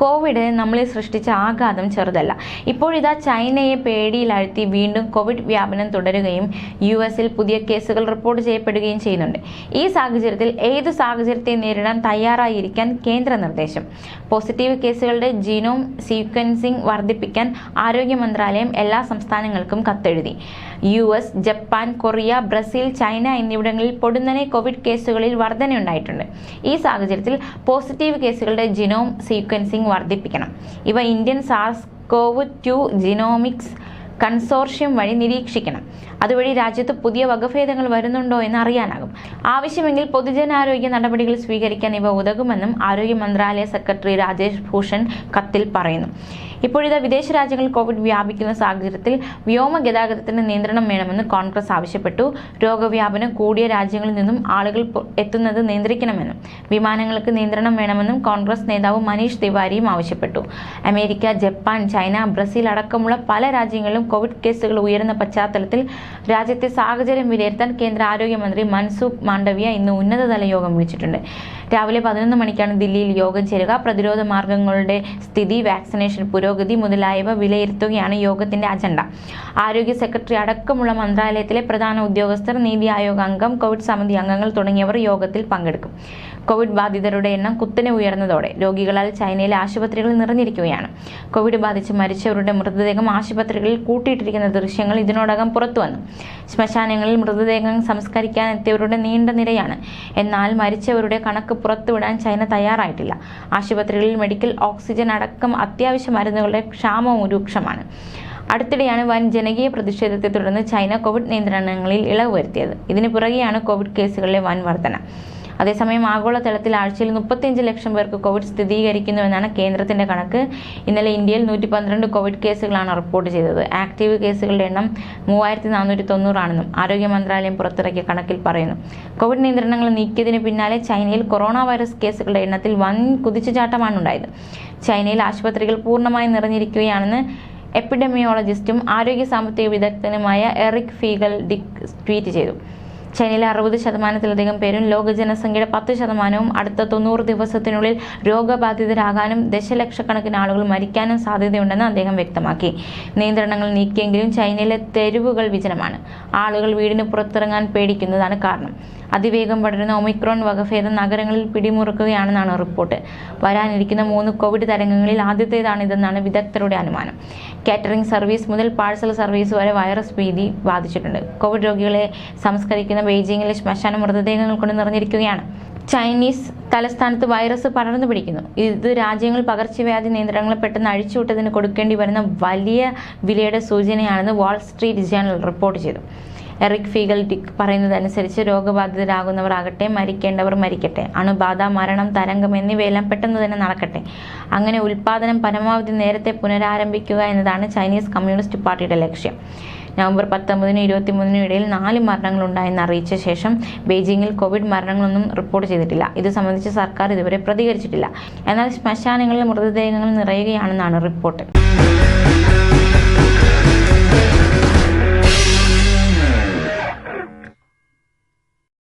Covid നമ്മളെ സൃഷ്ടിച്ച ആഘാതം ചെറുതല്ല. ഇപ്പോഴിതാ ചൈനയെ പേടിയിലാഴ്ത്തി വീണ്ടും കോവിഡ് വ്യാപനം തുടരുകയും യു എസിൽ പുതിയ കേസുകൾ റിപ്പോർട്ട് ചെയ്യപ്പെടുകയും ചെയ്യുന്നുണ്ട്. ഈ സാഹചര്യത്തിൽ ഏതു സാഹചര്യത്തെ നേരിടാൻ തയ്യാറായിരിക്കാൻ കേന്ദ്ര നിർദ്ദേശം. പോസിറ്റീവ് കേസുകളുടെ ജീനോം സീക്വൻസിംഗ് വർദ്ധിപ്പിക്കാൻ ആരോഗ്യ മന്ത്രാലയം എല്ലാ സംസ്ഥാനങ്ങൾക്കും കത്തെഴുതി. U S Japan Korea Brazil China എന്നിവിടങ്ങളിൽ പൊടുന്നനെ കോവിഡ് കേസുകളിൽ വർധനയുണ്ടായിട്ടുണ്ട്. ഈ സാഹചര്യത്തിൽ പോസിറ്റീവ് കേസുകളുടെ ജിനോം സീക്വൻസിംഗ് വർദ്ധിപ്പിക്കണം. ഇവ Indian SARS CoV two genomics consortium വഴി നിരീക്ഷിക്കണം. അതുവഴി രാജ്യത്ത് പുതിയ വകഭേദങ്ങൾ വരുന്നുണ്ടോ എന്ന് അറിയാനാകും. ആവശ്യമെങ്കിൽ പൊതുജനാരോഗ്യ നടപടികൾ സ്വീകരിക്കാൻ ഇവ ഉതകുമെന്നും ആരോഗ്യ മന്ത്രാലയ സെക്രട്ടറി രാജേഷ് ഭൂഷൺ കത്തിൽ പറയുന്നു. ഇപ്പോഴിതാ വിദേശ രാജ്യങ്ങളിൽ കോവിഡ് വ്യാപിക്കുന്ന സാഹചര്യത്തിൽ വ്യോമ ഗതാഗതത്തിന് നിയന്ത്രണം വേണമെന്ന് കോൺഗ്രസ് ആവശ്യപ്പെട്ടു. രോഗവ്യാപനം കൂടിയ രാജ്യങ്ങളിൽ നിന്നും ആളുകൾ എത്തുന്നത് നിയന്ത്രിക്കണമെന്നും വിമാനങ്ങൾക്ക് നിയന്ത്രണം വേണമെന്നും കോൺഗ്രസ് നേതാവ് മനീഷ് തിവാരിയും ആവശ്യപ്പെട്ടു. അമേരിക്ക ജപ്പാൻ ചൈന ബ്രസീൽ അടക്കമുള്ള പല രാജ്യങ്ങളിലും കോവിഡ് കേസുകൾ ഉയരുന്ന പശ്ചാത്തലത്തിൽ രാജ്യത്തെ സാഹചര്യം വിലയിരുത്താൻ കേന്ദ്ര ആരോഗ്യമന്ത്രി മൻസുഖ് മാണ്ഡവ്യ ഇന്ന് ഉന്നതതല യോഗം വിളിച്ചിട്ടുണ്ട്. രാവിലെ പതിനൊന്ന് മണിക്കാണ് ദില്ലിയിൽ യോഗം ചേരുക. പ്രതിരോധ മാർഗങ്ങളുടെ സ്ഥിതി വാക്സിനേഷൻ പുരോഗതി മുതലായവ വിലയിരുത്തുകയാണ് യോഗത്തിന്റെ അജണ്ട. ആരോഗ്യ സെക്രട്ടറി അടക്കമുള്ള മന്ത്രാലയത്തിലെ പ്രധാന ഉദ്യോഗസ്ഥർ നീതി ആയോഗ് അംഗം കോവിഡ് സമിതി അംഗങ്ങൾ തുടങ്ങിയവർ യോഗത്തിൽ പങ്കെടുക്കും. കോവിഡ് ബാധിതരുടെ എണ്ണം കുത്തനെ ഉയർന്നതോടെ രോഗികളാൽ ചൈനയിലെ ആശുപത്രികൾ നിറഞ്ഞിരിക്കുകയാണ്. കോവിഡ് ബാധിച്ച് മരിച്ചവരുടെ മൃതദേഹം ആശുപത്രികളിൽ കൂട്ടിയിട്ടിരിക്കുന്ന ദൃശ്യങ്ങൾ ഇതിനോടകം പുറത്തുവന്നു. ശ്മശാനങ്ങളിൽ മൃതദേഹം സംസ്കരിക്കാൻ എത്തിയവരുടെ നീണ്ട നിരയാണ്. എന്നാൽ മരിച്ചവരുടെ കണക്ക് പുറത്തുവിടാൻ ചൈന തയ്യാറായിട്ടില്ല. ആശുപത്രികളിൽ മെഡിക്കൽ ഓക്സിജൻ അടക്കം അത്യാവശ്യ മരുന്നുകളുടെ ക്ഷാമവും രൂക്ഷമാണ്. അടുത്തിടെയാണ് വൻ ജനകീയ പ്രതിഷേധത്തെ തുടർന്ന് ചൈന കോവിഡ് നിയന്ത്രണങ്ങളിൽ ഇളവ് വരുത്തിയത്. ഇതിനു പുറകെയാണ് കോവിഡ് കേസുകളിലെ വൻ വർധന. അതേസമയം ആഗോളതലത്തിൽ ആഴ്ചയിൽ മുപ്പത്തിയഞ്ച് ലക്ഷം പേർക്ക് കോവിഡ് സ്ഥിരീകരിക്കുന്നുവെന്നാണ് കേന്ദ്രത്തിന്റെ കണക്ക്. ഇന്നലെ ഇന്ത്യയിൽ നൂറ്റി പന്ത്രണ്ട് കോവിഡ് കേസുകളാണ് റിപ്പോർട്ട് ചെയ്തത്. ആക്റ്റീവ് കേസുകളുടെ എണ്ണം മൂവായിരത്തി നാനൂറ്റി തൊണ്ണൂറാണെന്നും ആരോഗ്യ മന്ത്രാലയം പുറത്തിറക്കിയ കണക്കിൽ പറയുന്നു. കോവിഡ് നിയന്ത്രണങ്ങൾ നീക്കിയതിന് പിന്നാലെ ചൈനയിൽ കൊറോണ വൈറസ് കേസുകളുടെ എണ്ണത്തിൽ വൻ കുതിച്ചുചാട്ടമാണ് ഉണ്ടായത് ചൈനയിൽ ആശുപത്രികൾ പൂർണമായി നിറഞ്ഞിരിക്കുകയാണെന്ന് എപ്പിഡമിയോളജിസ്റ്റും ആരോഗ്യ സാമ്പത്തിക വിദഗ്ധനുമായ എറിക് ഫീഗൽ ഡിക് ട്വീറ്റ് ചെയ്തു. ചൈനയിലെ അറുപത് ശതമാനത്തിലധികം പേരും ലോക ജനസംഖ്യയുടെ പത്ത് ശതമാനവും അടുത്ത തൊണ്ണൂറ് ദിവസത്തിനുള്ളിൽ രോഗബാധിതരാകാനും ദശലക്ഷക്കണക്കിന് ആളുകൾ മരിക്കാനും സാധ്യതയുണ്ടെന്ന് അദ്ദേഹം വ്യക്തമാക്കി. നിയന്ത്രണങ്ങൾ നീക്കിയെങ്കിലും ചൈനയിലെ തെരുവുകൾ വിജനമാണ്. ആളുകൾ വീടിന് പുറത്തിറങ്ങാൻ പേടിക്കുന്നതാണ് കാരണം. അതിവേഗം പടരുന്ന ഒമിക്രോൺ വകഭേദം നഗരങ്ങളിൽ പിടിമുറുക്കുകയാണെന്നാണ് റിപ്പോർട്ട്. വരാനിരിക്കുന്ന മൂന്ന് കോവിഡ് തരംഗങ്ങളിൽ ആദ്യത്തേതാണിതെന്നാണ് വിദഗ്ധരുടെ അനുമാനം. കാറ്ററിംഗ് സർവീസ് മുതൽ പാഴ്സൽ സർവീസ് വരെ വൈറസ് ഭീതി ബാധിച്ചിട്ടുണ്ട്. കോവിഡ് രോഗികളെ സംസ്കരിക്കുന്ന ബെയ്ജിങ്ങിലെ ശ്മശാന മൃതദേഹങ്ങൾ കൊണ്ട് നിറഞ്ഞിരിക്കുകയാണ്. ചൈനീസ് തലസ്ഥാനത്ത് വൈറസ് പടർന്നു പിടിക്കുന്നു. ഇത് രാജ്യങ്ങൾ പകർച്ചവ്യാധി നിയന്ത്രണങ്ങളെ പെട്ടെന്ന് അഴിച്ചുവിട്ടതിന് കൊടുക്കേണ്ടി വരുന്ന വലിയ വിലയുടെ സൂചനയാണെന്ന് വാൾ സ്ട്രീറ്റ് ജേണൽ റിപ്പോർട്ട് ചെയ്തു. എറിക് ഫീഗൽ ഡിക് പറയുന്നതനുസരിച്ച് രോഗബാധിതരാകുന്നവർ ആകട്ടെ മരിക്കേണ്ടവർ മരിക്കട്ടെ. അണുബാധ മരണം തരംഗം എന്നിവയെല്ലാം പെട്ടെന്ന് തന്നെ നടക്കട്ടെ. അങ്ങനെ ഉൽപാദനം പരമാവധി നേരത്തെ പുനരാരംഭിക്കുക എന്നതാണ് ചൈനീസ് കമ്മ്യൂണിസ്റ്റ് പാർട്ടിയുടെ ലക്ഷ്യം. നവംബർ പത്തൊമ്പതിനും ഇരുപത്തിമൂന്നിനും ഇടയിൽ നാല് മരണങ്ങളുണ്ടായെന്ന് അറിയിച്ച ശേഷം ബെയ്ജിങ്ങിൽ കോവിഡ് മരണങ്ങളൊന്നും റിപ്പോർട്ട് ചെയ്തിട്ടില്ല. ഇത് സംബന്ധിച്ച് സർക്കാർ ഇതുവരെ പ്രതികരിച്ചിട്ടില്ല. എന്നാൽ ശ്മശാനങ്ങളിൽ മൃതദേഹങ്ങൾ നിറയുകയാണെന്നാണ് റിപ്പോർട്ട്.